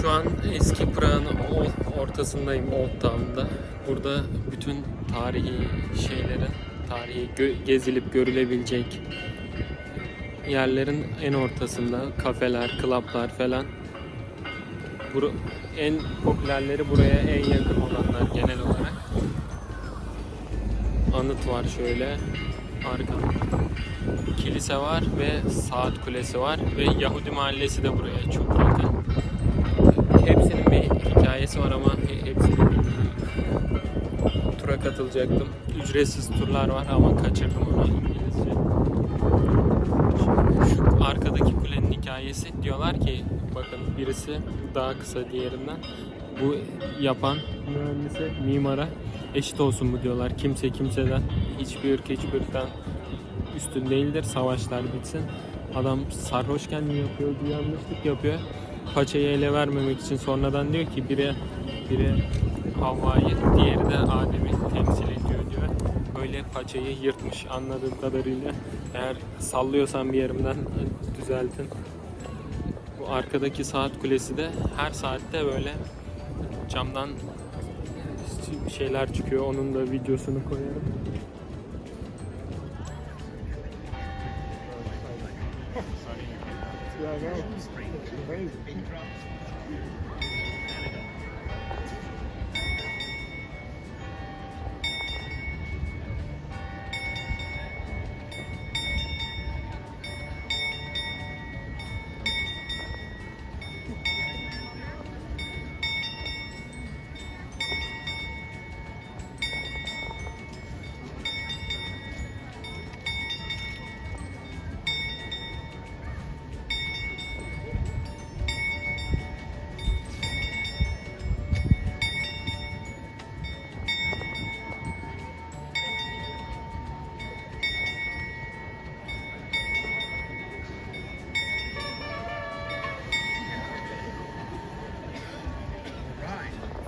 Şu an eski Prag'ın o- ortasındayım Old Town'da. Burada bütün tarihi şeylerin, tarihi gö- gezilip görülebilecek yerlerin en ortasında kafeler, klaplar falan. Bur en popülerleri buraya en yakın olanlar genel olarak. Anıt var şöyle arkada. Kilise var ve saat kulesi var ve Yahudi mahallesi de buraya çok yakın. Katılacaktım. Ücretsiz turlar var ama kaçırdım onu İngilizce. Şu, arkadaki kulenin hikayesi diyorlar ki bakın birisi daha kısa diğerinden. Bu yapan mühendise, mimara eşit olsun bu diyorlar. Kimse kimseden, hiçbir ırk hiçbir ırktan üstün değildir. Savaşlar bitsin. Adam sarhoşken mi yapıyor, bir yanlışlık yapıyor. Paçayı ele vermemek için sonradan diyor ki biri biri Havva'yı, diğeri de Adem'i temsil ediyor diyor. Böyle paçayı yırtmış anladığım kadarıyla. Eğer sallıyorsam bir yerimden düzeltin. Bu arkadaki saat kulesi de her saatte böyle camdan şeyler çıkıyor. Onun da videosunu koyarım.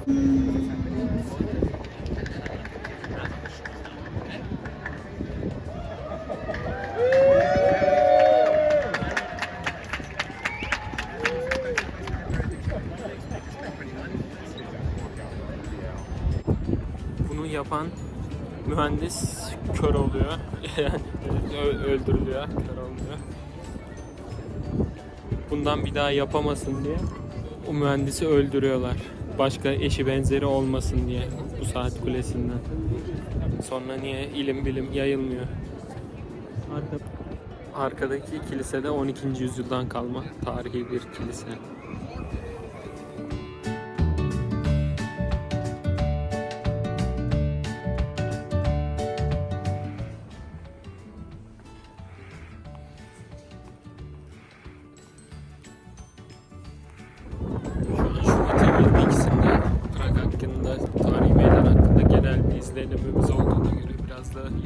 Bunu yapan mühendis kör oluyor. Öldürülüyor, kör oluyor. Bundan bir daha yapamasın diye o mühendisi öldürüyorlar. Başka eşi benzeri olmasın diye bu saat kulesinden. Sonra niye ilim bilim yayılmıyor? Arka, arkadaki kilise de 12. yüzyıldan kalma tarihi bir kilise.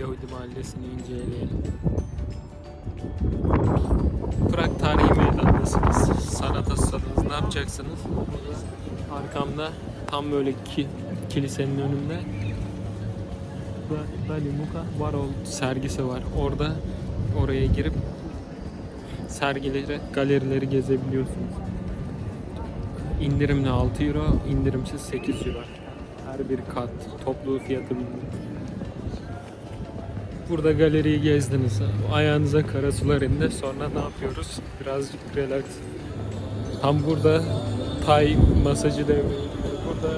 Yahudi mahallesini inceleyelim. Prag tarihi meydandasınız. Sanat hasadınız. Ne yapacaksınız? Arkamda tam böyle ki, kilisenin önünde Da- Dali Muka Warhol sergisi var. Orada oraya girip sergileri, galerileri gezebiliyorsunuz. İndirimli 6 euro, indirimsiz 8 euro. Her bir kat, toplu fiyatı bilmiyorum. Burada galeriyi gezdiniz. Ayağınıza kara sular indi. Sonra ne yapıyoruz? Birazcık relax. Tam burada Tay masajı devreye. Burada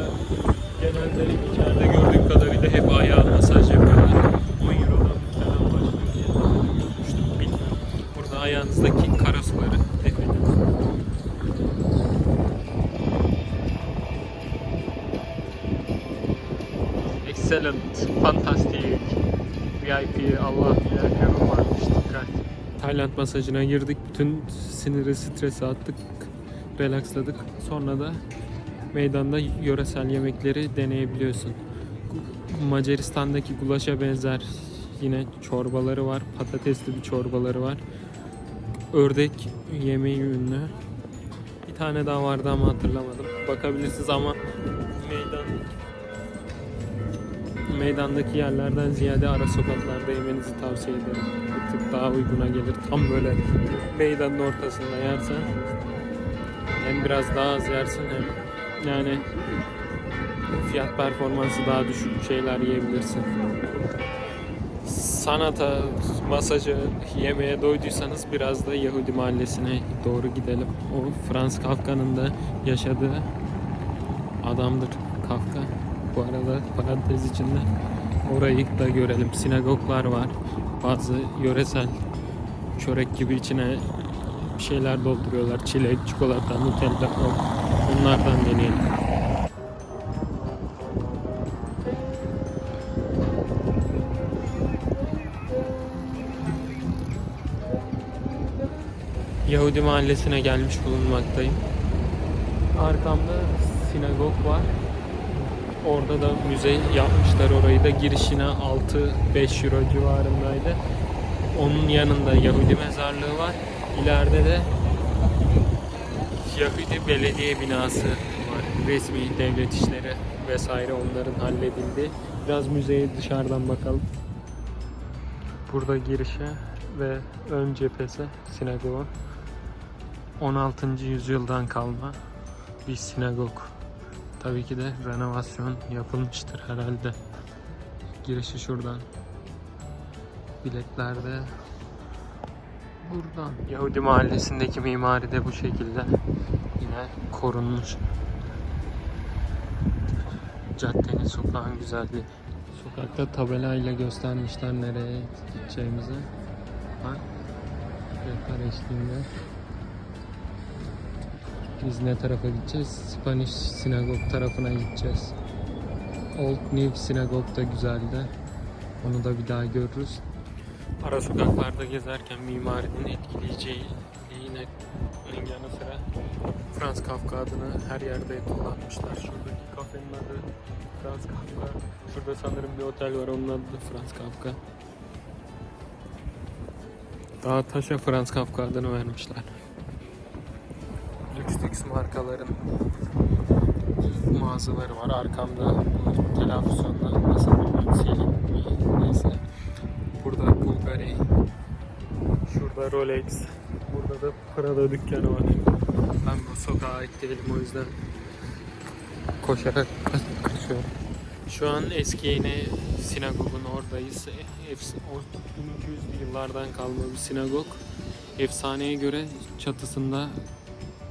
genelde içeride gördüğüm kadarıyla hep ayağa masaj yapıyorlar. 10 Euro'dan falan başlıyor diye görmüştüm. Bilmiyorum. Burada ayağınızdaki kara suları. Excellent, fantastic, VIP, Allah bilir yorum varmış dikkat. Tayland masajına girdik, bütün siniri, stresi attık, relaksladık. Sonra da meydanda yöresel yemekleri deneyebiliyorsun. Macaristan'daki gulaşa benzer yine çorbaları var, patatesli bir çorbaları var. Ördek yemeği ünlü. Bir tane daha vardı ama hatırlamadım. Bakabilirsiniz ama meydan meydandaki yerlerden ziyade ara sokaklarda yemenizi tavsiye ederim. Bir tık daha uyguna gelir. Tam böyle meydanın ortasında yersen Hem biraz daha az yersin hem yani fiyat performansı daha düşük şeyler yiyebilirsin. Sanata, masaja, yemeğe doyduysanız biraz da Yahudi mahallesine doğru gidelim. O Franz Kafka'nın da yaşadığı adamdır Kafka. Bu arada parantez içinde orayı da görelim. Sinagoglar var. Bazı yöresel çörek gibi içine bir şeyler dolduruyorlar. Çilek, çikolata, nutella. Onlardan deneyelim. Yahudi mahallesine gelmiş bulunmaktayım. Arkamda sinagog var. Orada da müze yapmışlar orayı da girişine 6-5 euro civarındaydı. Onun yanında Yahudi mezarlığı var. İleride de Yahudi belediye binası var. Resmi devlet işleri vesaire onların halledildi. Biraz müzeye dışarıdan bakalım. Burada girişe ve ön cephesi sinagogun. 16. yüzyıldan kalma bir sinagog. Tabii ki de renovasyon yapılmıştır herhalde. Girişi şuradan. Biletlerde buradan. Yahudi mahallesindeki mimari de bu şekilde yine korunmuş. Caddenin sokağın güzelliği. Sokakta tabelayla göstermişler nereye gideceğimizi. Bak. Rehber eşliğinde. Biz ne tarafa gideceğiz? Spanish Sinagog tarafına gideceğiz. Old New Sinagog da güzeldi. Onu da bir daha görürüz. Ara sokaklarda gezerken mimarinin etkileyeceği yine yanı sıra Franz Kafka adını her yerde kullanmışlar. Şuradaki kafenin adı Franz Kafka. Şurada sanırım bir otel var onun adı da Franz Kafka. Daha taşa Franz Kafka adını vermişler. Lüks markaların mağazaları var. Arkamda bu televizyonda nasıl Selin neyse. Burada Bulgari. Şurada Rolex. Burada da Prada dükkanı var. Ben bu sokağa ait değilim o yüzden koşarak ka- kaçıyorum. Şu an eski yeni sinagogun oradayız. Efs- o 1200'lü yıllardan kalma bir sinagog. Efsaneye göre çatısında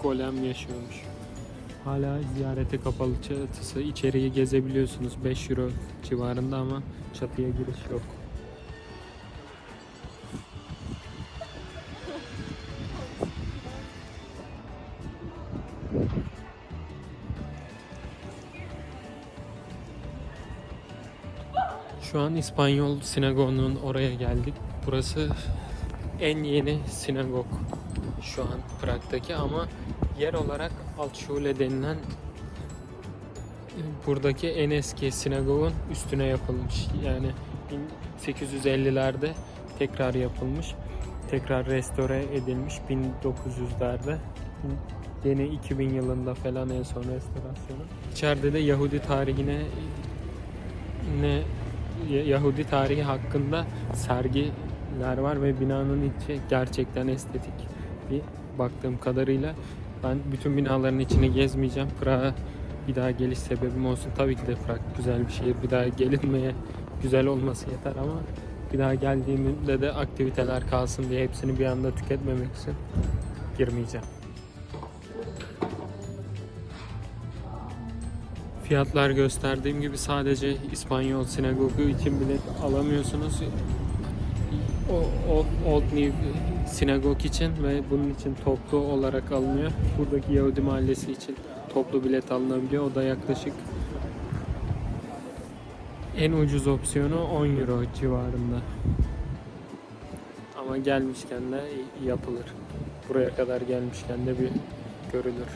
golem yaşıyormuş. Hala ziyarete kapalı çatısı. İçeriği gezebiliyorsunuz 5 euro civarında ama çatıya giriş yok. Şu an İspanyol sinagogunun oraya geldik. Burası en yeni sinagog şu an Prag'daki ama yer olarak Altschule denilen buradaki en eski sinagogun üstüne yapılmış. Yani 1850'lerde tekrar yapılmış. Tekrar restore edilmiş 1900'lerde. Yeni 2000 yılında falan en son restorasyonu. İçeride de Yahudi tarihine ne Yahudi tarihi hakkında sergiler var ve binanın içi gerçekten estetik bir baktığım kadarıyla ben bütün binaların içini gezmeyeceğim. Prag'a bir daha geliş sebebim olsun. Tabii ki de Prag güzel bir şehir. Bir daha gelinmeye güzel olması yeter ama bir daha geldiğimde de aktiviteler kalsın diye hepsini bir anda tüketmemek için girmeyeceğim. Fiyatlar gösterdiğim gibi sadece İspanyol sinagogu için bilet alamıyorsunuz. O, o Old New sinagog için ve bunun için toplu olarak alınıyor. Buradaki Yahudi mahallesi için toplu bilet alınabiliyor. O da yaklaşık en ucuz opsiyonu 10 euro civarında. Ama gelmişken de yapılır. Buraya kadar gelmişken de bir görülür.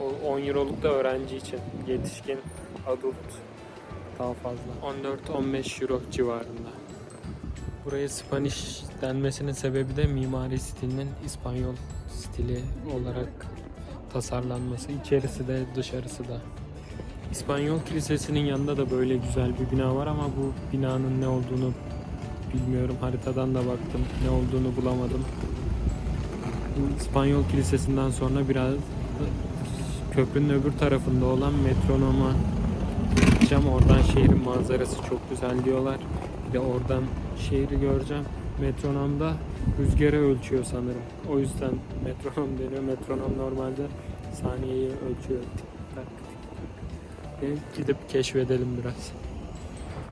O 10 euroluk da öğrenci için. Yetişkin, adult daha fazla. 14-15 euro civarında. Buraya Spanish denmesinin sebebi de mimari stilinin İspanyol stili olarak tasarlanması. İçerisi de dışarısı da. İspanyol Kilisesi'nin yanında da böyle güzel bir bina var ama bu binanın ne olduğunu bilmiyorum. Haritadan da baktım. Ne olduğunu bulamadım. Bu İspanyol Kilisesi'nden sonra biraz köprünün öbür tarafında olan metronoma gideceğim. Oradan şehrin manzarası çok güzel diyorlar. De oradan şehri göreceğim. Metronomda rüzgarı ölçüyor sanırım. O yüzden metronom deniyor. Metronom normalde saniyeyi ölçüyor. Tak. Ve Gidip keşfedelim biraz.